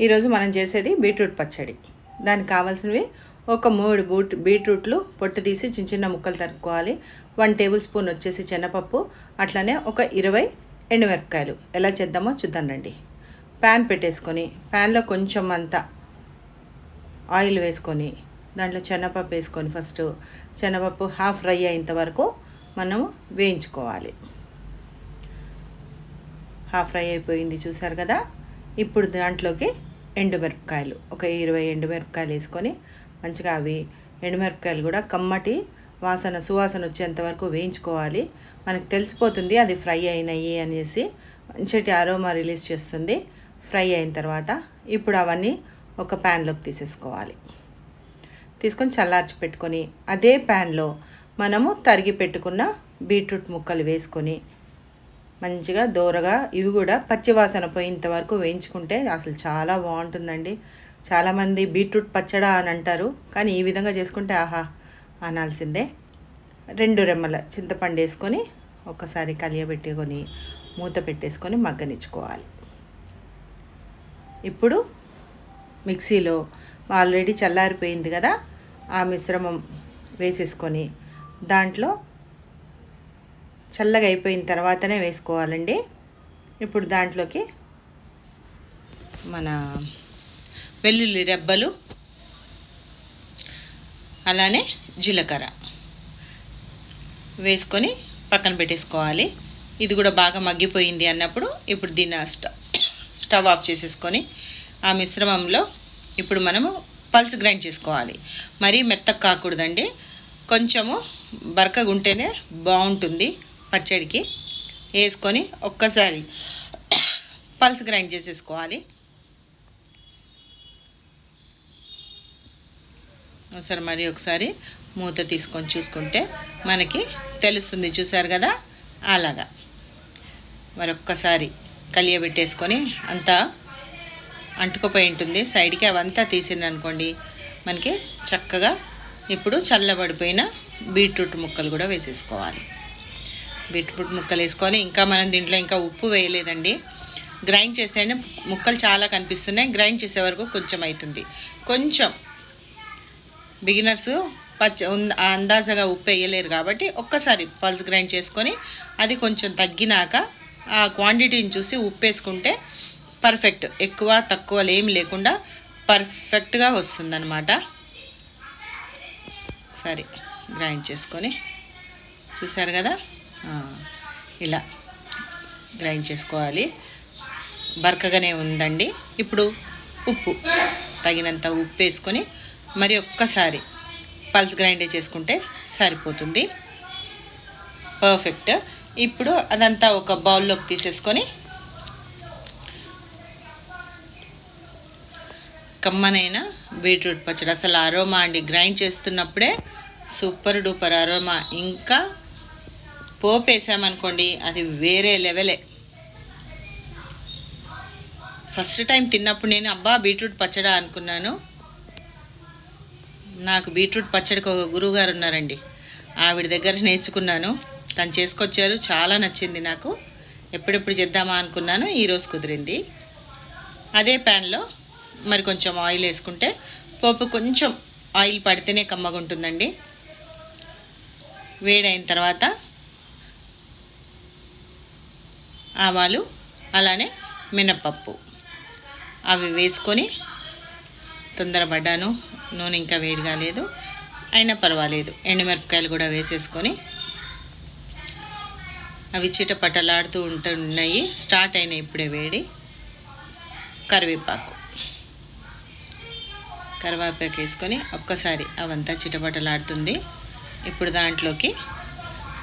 ఈరోజు మనం చేసేది బీట్రూట్ పచ్చడి. దానికి కావాల్సినవి ఒక మూడు బూట్ బీట్రూట్లు పొట్టు తీసి చిన్న చిన్న ముక్కలు తరుక్కోవాలి. వన్ టేబుల్ స్పూన్ వచ్చేసి శనగపప్పు అట్లనే ఒక ఇరవై ఎండుమిరపకాయలు. ఎలా చేద్దామో చూద్దాం రండి. ప్యాన్ పెట్టేసుకొని ప్యాన్లో కొంచెం అంత ఆయిల్ వేసుకొని దాంట్లో శనగపప్పు వేసుకొని ఫస్ట్. శనగపప్పు హాఫ్ ఫ్రై అయ్యేంత వరకు మనము వేయించుకోవాలి. హాఫ్ ఫ్రై అయిపోయింది చూసారు కదా? ఇప్పుడు దాంట్లోకి ఎండుమిరపకాయలు. ఒక ఇరవై ఎండుమిరపకాయలు వేసుకొని మంచిగా అవి ఎండుమిరపకాయలు కూడా కమ్మటి వాసన సువాసన వచ్చేంత వరకు వేయించుకోవాలి. మనకు తెలిసిపోతుంది అది ఫ్రై అయినాయి అనేసి మంచిటి అరోమా రిలీజ్ చేస్తుంది ఫ్రై అయిన తర్వాత ఇప్పుడు అవన్నీ ఒక ప్యాన్లోకి తీసేసుకోవాలి. తీసుకొని చల్లార్చి పెట్టుకొని అదే ప్యాన్లో మనము తరిగి పెట్టుకున్న బీట్రూట్ ముక్కలు వేసుకొని మంచిగా దూరగా ఇవి కూడా పచ్చివాసన పోయేంత వరకు వేయించుకుంటే అసలు చాలా బాగుంటుందండి. చాలామంది బీట్రూట్ పచ్చడా అని అంటారు కానీ ఈ విధంగా చేసుకుంటే ఆహా అనాల్సిందే. రెండు రెమ్మల చింతపండు వేసుకొని ఒకసారి కలియబెట్టుకొని మూత పెట్టేసుకొని మగ్గనిచ్చుకోవాలి. ఇప్పుడు మిక్సీలో ఆల్రెడీ చల్లారిపోయింది కదా ఆ మిశ్రమం వేసేసుకొని దాంట్లో చల్లగా అయిపోయిన తర్వాతనే వేసుకోవాలండి. ఇప్పుడు దాంట్లోకి మన వెల్లుల్లి రెబ్బలు అలానే జీలకర్ర వేసుకొని పక్కన పెట్టేసుకోవాలి. ఇది కూడా బాగా మగ్గిపోయింది అన్నప్పుడు ఇప్పుడు దీన్ని స్టవ్ స్టవ్ ఆఫ్ చేసేసుకొని ఆ మిశ్రమంలో ఇప్పుడు మనము పల్స్ గ్రైండ్ చేసుకోవాలి. మరీ మెత్తగా కాకూడదండి. కొంచెము బరకగా ఉంటేనే బాగుంటుంది. పచ్చడికి వేసుకొని ఒక్కసారి పల్స్ గ్రైండ్ చేసేసుకోవాలి. ఒకసారి మరి ఒకసారి మూత తీసుకొని చూసుకుంటే మనకి తెలుస్తుంది. చూసారు కదా? అలాగా. మరొక్కసారి కలియబెట్టేసుకొని అంతా అంటుకుపోయి ఉంటుంది. సైడ్కి అవంతా తీసింది అనుకోండి మనకి చక్కగా ఇప్పుడు చల్లబడిపోయిన బీట్రూట్ ముక్కలు కూడా వేసేసుకోవాలి. బీట్రూట్ ముక్కలు వేసుకొని ఇంకా మనం దీంట్లో ఇంకా ఉప్పు వేయలేదండి. గ్రైండ్ చేస్తేనే ముక్కలు చాలా కనిపిస్తున్నాయి. గ్రైండ్ చేసే వరకు కొంచెం అవుతుంది. కొంచెం బిగినర్స్ పచ్చ అందాజగా ఉప్పు వేయలేరు కాబట్టి ఒక్కసారి పల్స్ గ్రైండ్ చేసుకొని అది కొంచెం తగ్గినాక ఆ క్వాంటిటీని చూసి ఉప్పు వేసుకుంటే పర్ఫెక్ట్. ఎక్కువ తక్కువ ఏమి లేకుండా పర్ఫెక్ట్గా వస్తుందన్నమాట. సరే గ్రైండ్ చేసుకొని చూసారు కదా? ఇలా గ్రైండ్ చేసుకోవాలి. బరకగానే ఉందండి. ఇప్పుడు ఉప్పు తగినంత ఉప్పు వేసుకొని మరి ఒక్కసారి పల్స్ గ్రైండ్ చేసుకుంటే సరిపోతుంది. పర్ఫెక్ట్. ఇప్పుడు అదంతా ఒక బౌల్లోకి తీసేసుకొని కమ్మనైన బీట్రూట్ పచ్చడి. అసలు అరోమా అండి. గ్రైండ్ చేస్తున్నప్పుడే సూపర్ డూపర్ అరోమా. ఇంకా పోపు వేసామనుకోండి అది వేరే లెవెలే. ఫస్ట్ టైం తిన్నప్పుడు నేను అబ్బా బీట్రూట్ పచ్చడా అనుకున్నాను. నాకు బీట్రూట్ పచ్చడికి ఒక గురువుగారు ఉన్నారండి. ఆవిడ దగ్గర నేర్చుకున్నాను. తను చేసుకొచ్చారు. చాలా నచ్చింది నాకు. ఎప్పుడెప్పుడు చేద్దామా అనుకున్నాను. ఈరోజు కుదిరింది. అదే ప్యాన్లో మరి కొంచెం ఆయిల్ వేసుకుంటే పోపు కొంచెం ఆయిల్ పడితేనే కమ్మగా ఉంటుందండి వేడైన తర్వాత ఆవాలు అలానే మినపప్పు అవి వేసుకొని తొందరపడ్డాను. నూనె ఇంకా వేడి కాలేదు అయినా పర్వాలేదు. ఎండుమిరపకాయలు కూడా వేసేసుకొని అవి చిటపటలాడుతూ ఉంటున్నాయి. స్టార్ట్ అయిన ఇప్పుడే వేడి. కరివేపాకు. కరివేపాకు వేసుకొని ఒక్కసారి అవంతా చిటపటలాడుతుంది. ఇప్పుడు దాంట్లోకి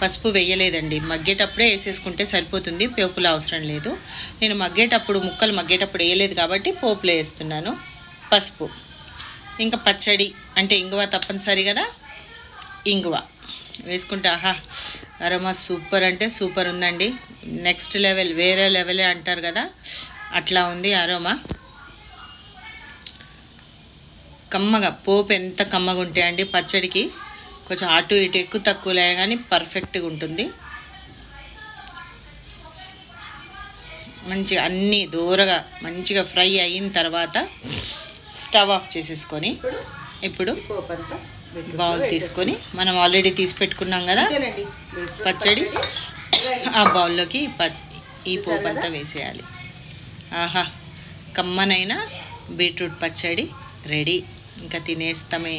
పసుపు వేయలేదండి. మగ్గేటప్పుడే వేసేసుకుంటే సరిపోతుంది. పోపులో అవసరం లేదు. నేను మగ్గేటప్పుడు ముక్కలు మగ్గేటప్పుడు వేయలేదు కాబట్టి పోపులో వేస్తున్నాను. పసుపు. ఇంకా పచ్చడి. అంటే ఇంగువ తప్పనిసరి కదా? ఇంగువ. వేసుకుంటే ఆహా అరమా సూపర్ అంటే సూపర్ ఉందండి. నెక్స్ట్ లెవెల్ వేరే లెవెలే అంటారు కదా? అట్లా ఉంది అరోమా. కమ్మగా పోపు ఎంత కమ్మగా ఉంటాయండి పచ్చడికి. కొంచెం అటు ఇటు ఎక్కువ తక్కువ లే కానీ పర్ఫెక్ట్గా ఉంటుంది. మంచిగా అన్నీ దూరగా మంచిగా ఫ్రై అయిన తర్వాత స్టవ్ ఆఫ్ చేసేసుకొని ఇప్పుడు? బౌల్ తీసుకొని మనం ఆల్రెడీ తీసి పెట్టుకున్నాం కదా? పచ్చడి. ఆ బౌల్లోకి ఈ పచ్చ ఈ పోపు అంతా వేసేయాలి. ఆహా కమ్మనైన బీట్రూట్ పచ్చడి రెడీ. ఇంకా తినేస్తామే.